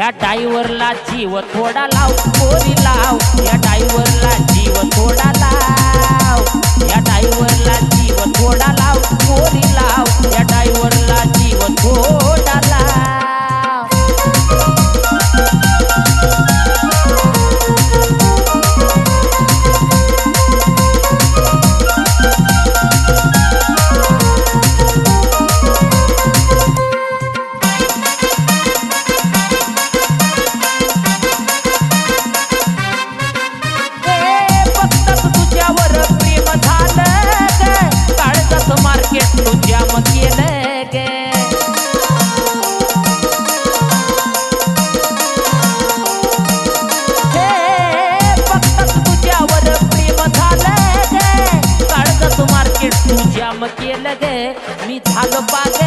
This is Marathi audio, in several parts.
या डायव्हरला जीव थोडा लाव पोरी लाव. या डायव्हरला जीव थोडा लाव. या तुझ्या मग केलं ग. हे, फक्तच तुझ्यावर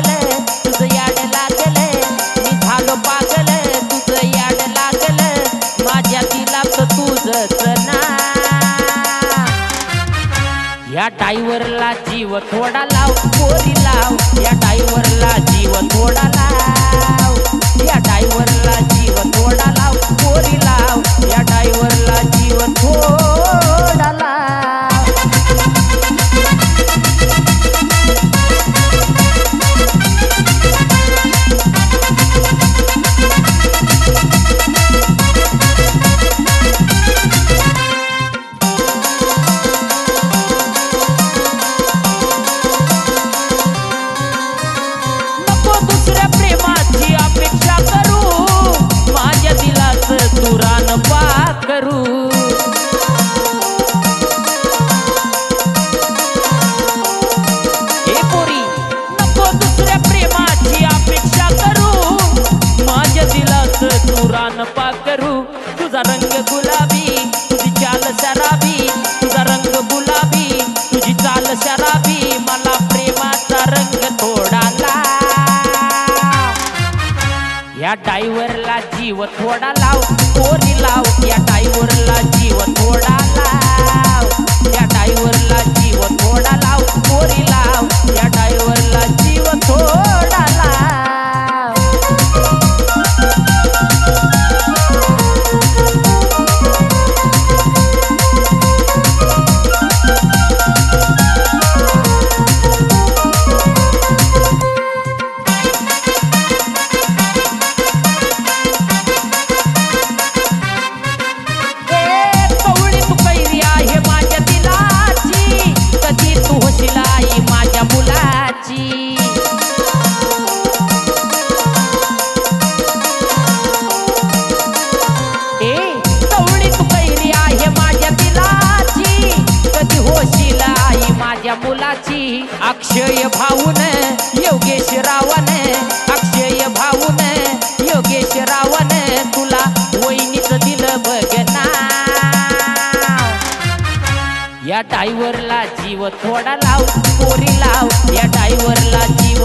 या डायव्हरला जीव थोडा लाव पोरी लाव. या डायव्हरला जीव थोडा लाव. रंग गुलाबी तुझी चाल शराबी तुझा रंग गुलाबी तुझी चाल शराबी मला प्रेमाचा रंग थोडा लाव. या डायव्हरला जीव थोडा लाव कोरी लाव या डायव्हरला जीव थोडा अक्षय भाऊन योगेश रावण. अक्षय भाऊन योगेश रावण तुला वहिनीच दिलं बघना या डायव्हरला जीव थोडा लाव पोरी लाव. या डायव्हरला जीव